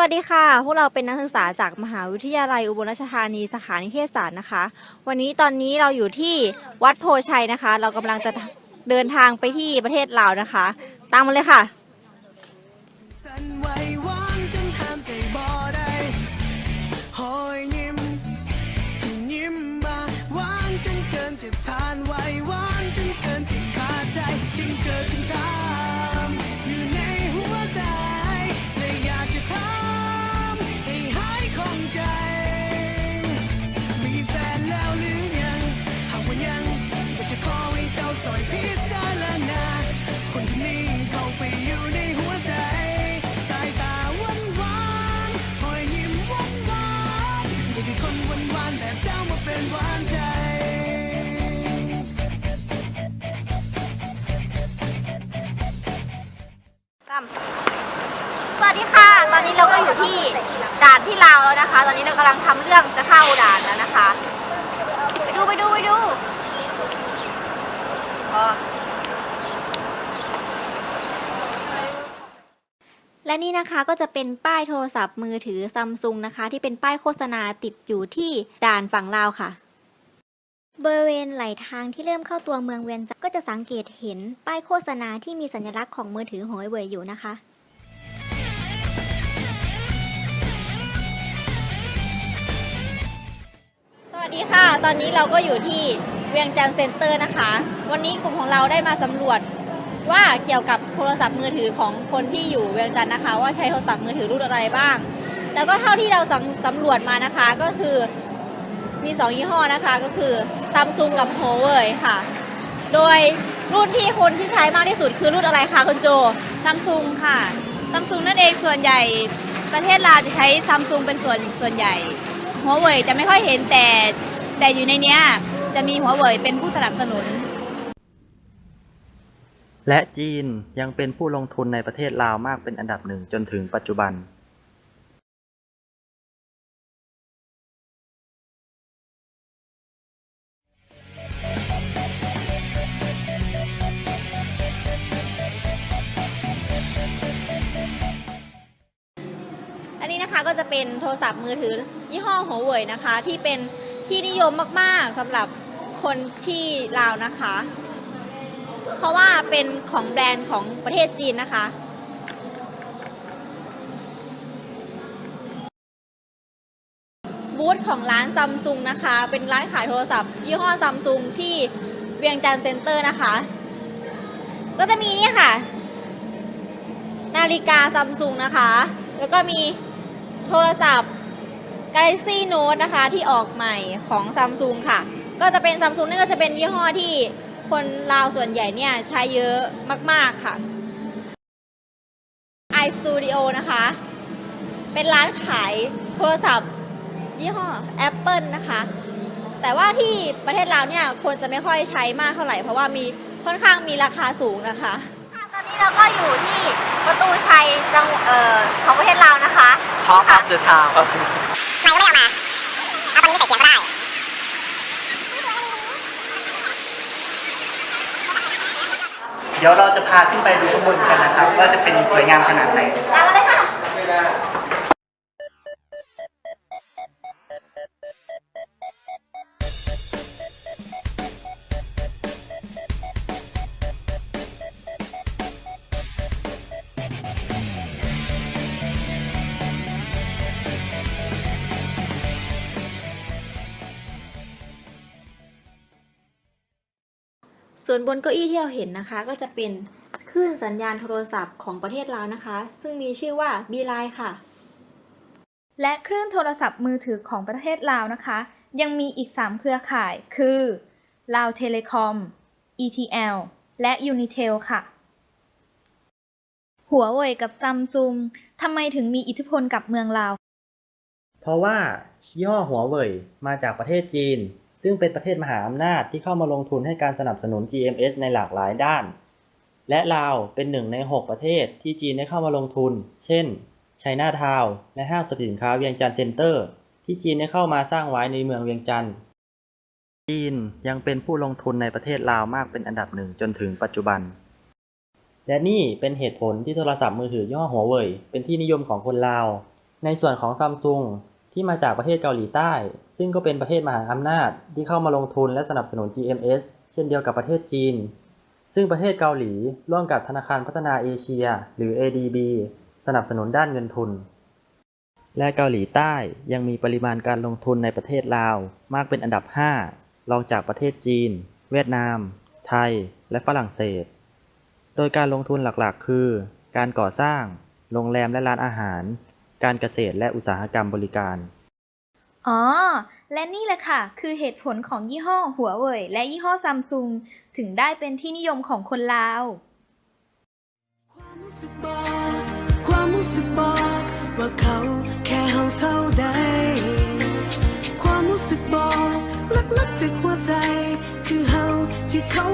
วัสดีค่ะ พวกเราเป็นนักศึกษาจากมหาวิทยาลัยอุบลราชธานีสาขานิเทศศาสตร์นะคะ วันนี้ตอนนี้เราอยู่ที่วัดโพชัยนะคะ เรากำลังจะเดินทางไปที่ประเทศลาวนะคะ ตามมาเลยค่ะสั่ อนนี้เราก็อยู่ที่ด่านที่ลาวแล้วนะคะ ตอนนี้เรากำลังทำเรื่องจะเข้าด่านแล้วนะคะ ไปดูไปดูไปดูอ๋อและนี่นะคะก็จะเป็นป้ายโทรศัพท์มือถือซัมซุงนะคะ ที่เป็นป้ายโฆษณาติดอยู่ที่ด่านฝั่งลาวค่ะ บริเวณไหลทางที่เริ่มเข้าตัวเมืองเวียงจันก็จะสังเกตเห็นป้ายโฆษณาที่มีสัญลักษณ์ของมือถือหอยเว่ยอยู่นะคะ ดีค่ะ ตอนนี้เราก็อยู่ที่เวียงจันทร์เซ็นเตอร์นะคะ วันนี้กลุ่มของเราได้มาสำรวจว่าเกี่ยวกับโทรศัพท์มือถือของคนที่อยู่เวียงจันทร์นะคะ ว่าใช้โทรศัพท์มือถือรุ่นอะไรบ้าง แล้วก็เท่าที่เราสำสำรวจมานะคะก็คือมีสองยี่ห้อนะคะก็คือซัมซุงกับ Huawei ค่ะ โดยรุ่นที่คนที่ใช้มากที่สุดคือรุ่นอะไรคะคุณโจซัมซุงค่ะซัมซุงนั่นเองส่วนใหญ่ประเทศลาวจะใช้ซัมซุงเป็นส่วนส่วนใหญ่ หัวเว่ยจะไม่ค่อยเห็นแต่แต่อยู่ในเนี้ยจะมีหัวเว่ยเป็นผู้สนับสนุน และจีนยังเป็นผู้ลงทุนในประเทศลาวมากเป็นอันดับหนึ่งจนถึงปัจจุบัน ก็จะเป็นโทรศัพท์มือถือยี่ห้อหัวเว่ยนะคะ ที่เป็นที่นิยมมากๆสำหรับคนที่ลาวนะคะ เพราะว่าเป็นของแบรนด์ของประเทศจีนนะคะบูธของร้านซัมซุงนะคะ เป็นร้านขายโทรศัพท์ยี่ห้อซัมซุงที่เวียงจันทร์เซ็นเตอร์นะคะ ก็จะมีนี่ค่ะ นาฬิกาซัมซุงนะคะ แล้วก็มี โทรศัพท์ Galaxy Note นะคะที่ออกใหม่ของซัมซุงค่ะ ก็จะเป็นซัมซุงนี่ก็จะเป็นยี่ห้อที่คนลาวส่วนใหญ่เนี่ยใช้เยอะมาก ๆ ค่ะ iStudio นะคะ เป็นร้านขายโทรศัพท์ยี่ห้อ Apple นะคะ แต่ว่าที่ประเทศลาวเนี่ยคนจะไม่ค่อยใช้มากเท่าไหร่ เพราะว่ามีค่อนข้างมีราคาสูงนะคะ ตอนนี้เราก็อยู่ที่ประตูชัยจังออของประเทศลาวนะคะ ท็อปอัพเดอะทาวไม่ไม่ออกมา เอาตอนนี้ไปใส่เกียร์ก็ได้ เดี๋ยวเราจะพาขึ้นไปดูข้างบนกันนะครับ ว่าจะเป็นสวยงามขนาดไหนตามมาเลยค่ะ ส่วนบนเก้าอี้ที่เราเห็นนะคะ ก็จะเป็นคลื่นสัญญาณโทรศัพท์ของประเทศลาวนะคะ ซึ่งมีชื่อว่า b l i ค่ะ และคลื่นโทรศัพท์มือถือของประเทศลาวนะคะ ยังมีอีก 3 เครือข่ายคือลาวเทเลคอม ETL และ Unitel ค่ะ หัวเว่ยกับซัมซุงทำไมถึงมีอิทธิพลกับเมืองลาว เพราะว่าย่ห้อหัวเว่ยมาจากประเทศจีน ซึ่งเป็นประเทศมหาอำนาจที่เข้ามาลงทุนให้การสนับสนุน GMS ในหลากหลายด้าน และลาวเป็นหนึ่งใน 6 ประเทศที่จีนได้เข้ามาลงทุน เช่นไชน่าทาวน์และห้างสรรพสินค้าเวียงจันทร์เซ็นเตอร์ ที่จีนได้เข้ามาสร้างไว้ในเมืองเวียงจันทร์จีนยังเป็นผู้ลงทุนในประเทศลาวมากเป็นอันดับหนึ่งจนถึงปัจจุบัน และนี่เป็นเหตุผลที่โทรศัพท์มือถือย่ห้อหัวเว่ยเป็นที่นิยมของคนลาว ในส่วนของซัมซุง ที่มาจากประเทศเกาหลีใต้ ซึ่งก็เป็นประเทศมหาอำนาจที่เข้ามาลงทุนและสนับสนุน GMS เช่นเดียวกับประเทศจีน ซึ่งประเทศเกาหลีร่วมกับธนาคารพัฒนาเอเชีย หรือ ADB สนับสนุนด้านเงินทุน และเกาหลีใต้ยังมีปริมาณการลงทุนในประเทศลาว มากเป็นอันดับ 5 รองจากประเทศจีน เวียดนาม ไทย และฝรั่งเศส โดยการลงทุนหลักๆ คือ การก่อสร้าง โรงแรมและร้านอาหาร การเกษตรและอุตสาหกรรมบริการ อ๋อ และนี่แหละค่ะ คือเหตุผลของยี่ห้อหัวเว่ยและยี่ห้อซัมซุงถึงได้เป็นที่นิยมของคนลาว ความรู้สึกบอกความรู้สึกบอกว่าเขาแค่เฮาเท่าใด ความรู้สึกบอกลึกๆจากหัวใจ คือเฮาที่เขา